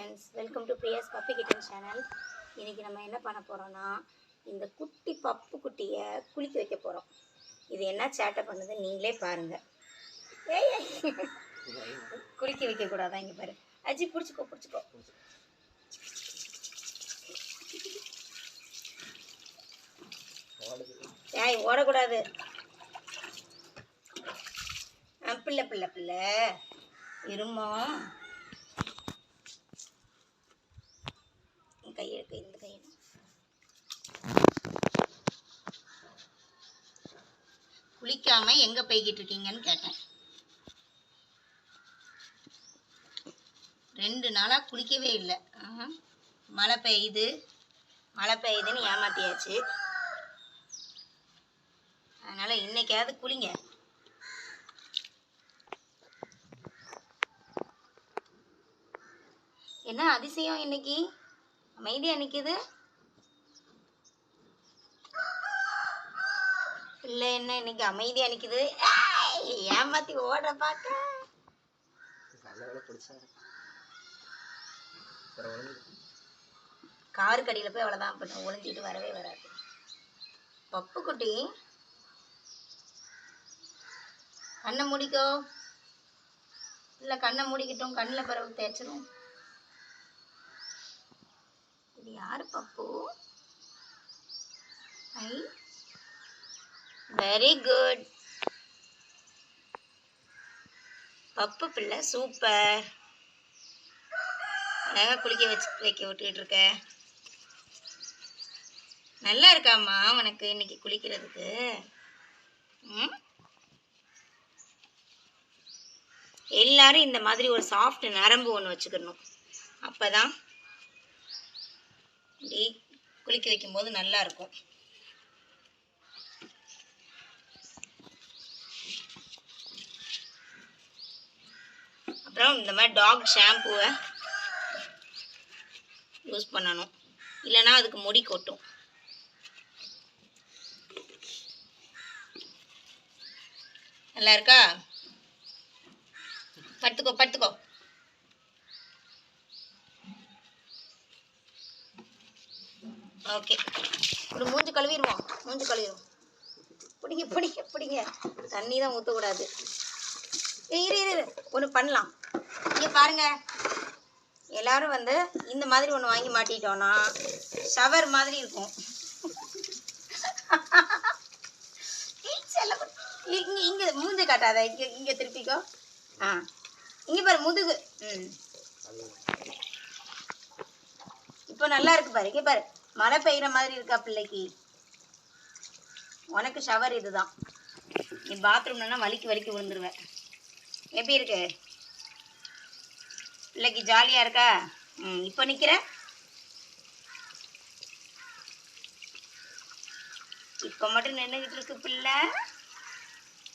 Friends welcome to Priya's puppy kitten channel இன்றைக்கி நம்ம என்ன பண்ண போகிறோன்னா இந்த குட்டி பப்பு குட்டியை குளிக்க வைக்க போகிறோம் இது என்ன சேட்டை பண்ணுது நீங்களே பாருங்கள் ஏய் குளிக்க வைக்கக்கூடாதான் இங்கே பாரு. அஜி பிடிச்சிக்கோ பிடிச்சிக்கோ. ஏய் ஓடக்கூடாது. பிள்ளை பிள்ளை பிள்ளை. இருமா குளிக்காம எங்க போய்கிட்டு இருக்கீங்கன்னு கேட்டேன். ரெண்டு நாளா குளிக்கவே இல்லை. மழை பெய்யுது. மழை பெய்யுதுன்னு ஏமாத்தியாச்சு. அதனால இன்னைக்காவது குளிங்க. என்ன அதிசயம் இன்னைக்கு? அமைதியா நிக்குது? பிள்ளை என்ன இன்னைக்கு அமைதியா நிக்குது. ஏமாத்தி ஓட பாக்க. கார் கடியில போய் அவ்வளவுதான். பண்ண ஒளிஞ்சிட்டு வரவே வராது. பப்பு குட்டி. கண்ணை மூடிக்கோ. இல்ல கண்ணை மூடிக்கிட்டோம். கண்ணில் பிறகு தேய்ச்சிரும். இது யாரு பப்பு? ஐ. வெரி குட் பப்பு பிள்ளை சூப்பர் அழகா குளிக்க வச்சு வைக்க விட்டுக்கிட்டு இருக்க. நல்லா இருக்காம்மா உனக்கு இன்னைக்கு குளிக்கிறதுக்கு. ம்? எல்லாரும் இந்த மாதிரி ஒரு சாஃப்ட் நரம்பு ஒன்று வச்சுக்கணும். அப்போ தான் குளிக்க வைக்கும்போது நல்லா அப்புறம் இந்த மாதிரி டாக் ஷாம்புவை யூஸ் பண்ணணும். இல்லைன்னா அதுக்கு முடி கொட்டும். நல்லா இருக்கா? படுத்துக்கோ படுத்துக்கோ. ஓகே ஒரு மூஞ்சி கழுவிடுவோம். மூஞ்சி கழுவிடுவோம். பிடிங்க பிடிங்க பிடிங்க. தண்ணி தான் ஊற்றக்கூடாது இரு இரு ஒன்று பண்ணலாம். இங்கே பாருங்க. எல்லாரும் வந்து இந்த மாதிரி ஒன்று வாங்கி மாட்டிட்டோன்னா ஷவர் மாதிரி இருக்கும். இங்கே இங்கே மூஞ்சி காட்டாத. இங்கே இங்கே திருப்பிக்கோ. ஆ. இங்கே பாரு முதுகு. ம். இப்போ நல்லா இருக்கு பாரு. இங்கே பாரு. மழை பெய்கிற மாதிரி இருக்கா பிள்ளைக்கு? உனக்கு ஷவர் இதுதான். நீ பாத்ரூம்லன்னா வலிக்கு வலிக்கு விழுந்துருவேன் எப்படி இருக்கு? பிள்ளைக்கு ஜாலியா இருக்கா? ம் இப்போ நிக்கிற? இப்போ மட்டும் நின்றுகிட்டு இருக்கு பிள்ளை.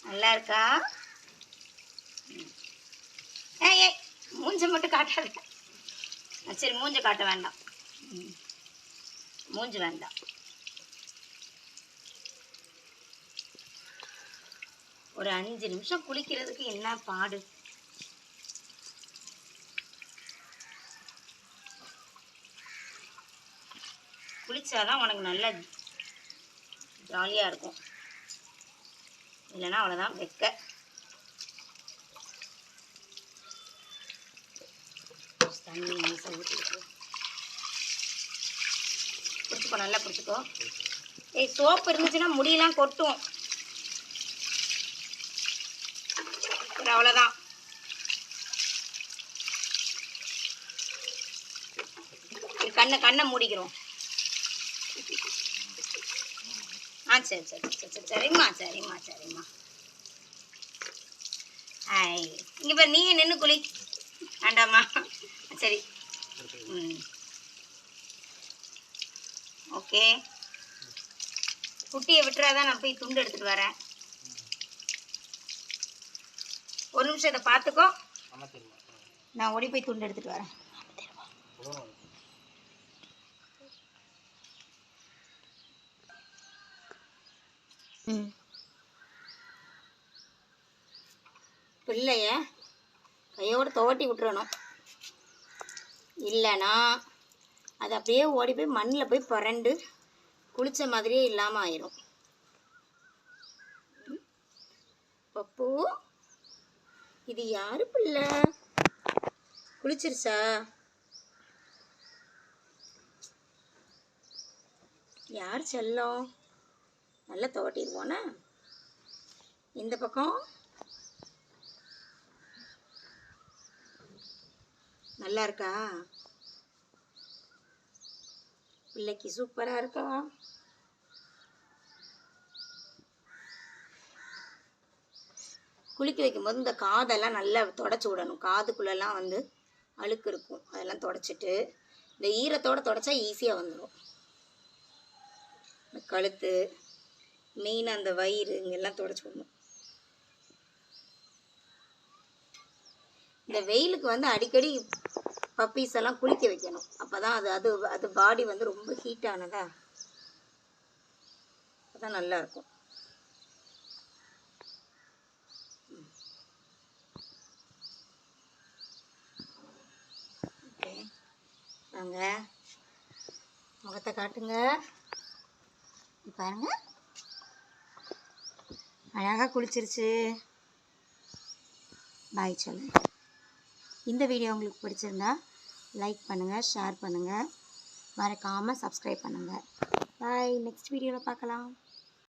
நல்லா இருக்கா? ஏ ஏ ஏய் மூஞ்ச மட்டும் காட்டாத. ஆ, சரி மூஞ்ச காட்ட வேண்டாம். ம். மூஞ்சி வேண்டாம். ஒரு அஞ்சு நிமிஷம் குளிக்கிறதுக்கு என்ன பாடு? குளிச்சாதான் உனக்கு நல்ல ஜாலியாக இருக்கும். இல்லைன்னா அவ்வளோதான் வெக்க. தண்ணி நைஸாக ஊற்றிட்டு பிடிச்சிக்கோ நல்லா பிடிச்சிக்கோ ஏய் சோப்பு இருந்துச்சுன்னா முடியெல்லாம் கொட்டும். சரி அவ்வளோதான் கண்ணை கண்ணை மூடிக்கிறோம். ஆ சரி சரி சரி சரி சரிம்மா சரிம்மா சரிம்மா. ஐ இங்கே பாரு நீயே நின்று குளி. வேண்டாமா சரி. ம். ஓகே. குட்டியை விட்டுறாதான் நான் போய் துண்டு எடுத்துகிட்டு வரேன். ஒரு நிமிஷம் இதை பார்த்துக்கோ. நான் ஓடி போய் துண்டு எடுத்துட்டு வரேன். பிள்ளைய கையோடு துவட்டி விட்டுறணும். இல்லைன்னா அது அப்படியே ஓடி போய் மண்ணில் போய் புரண்டு குளிச்ச மாதிரியே இல்லாமல் ஆயிரும். பப்பு. இது யாரு பிள்ளை? குளிச்சிருச்சா? யார் செல்லம்? நல்லா துவட்டிடுவோண்ணா இந்த பக்கம்? நல்லா இருக்கா? பிள்ளைக்கு சூப்பராக இருக்கா? குளிக்க வைக்கும்போது இந்த காதெல்லாம் நல்லா தொடச்சி விடணும். காதுக்குள்ளெல்லாம் வந்து அழுக்கு இருக்கும். அதெல்லாம் தொடச்சிட்டு இந்த ஈரத்தோடு தொடச்சா ஈஸியாக வந்துடும் இந்த கழுத்து மெயின் அந்த வயிறு இங்கெல்லாம் தொடச்சி விடணும். இந்த வெயிலுக்கு வந்து அடிக்கடி பப்பீஸ் எல்லாம் குளிக்க வைக்கணும். அப்போ தான் அது அது அது பாடி வந்து ரொம்ப ஹீட் ஆனதா அப்பதான் நல்லா இருக்கும் ஓகே வாங்க முகத்தை காட்டுங்க. பாருங்க. அழகாக குளிச்சிருச்சு. பாய் சொல்லு இந்த வீடியோ உங்களுக்கு பிடிச்சிருந்தா லைக் பண்ணுங்கள் ஷேர் பண்ணுங்கள் மறக்காமல் சப்ஸ்கிரைப் பண்ணுங்கள் பாய் நெக்ஸ்ட் வீடியோவில் பார்க்கலாம்.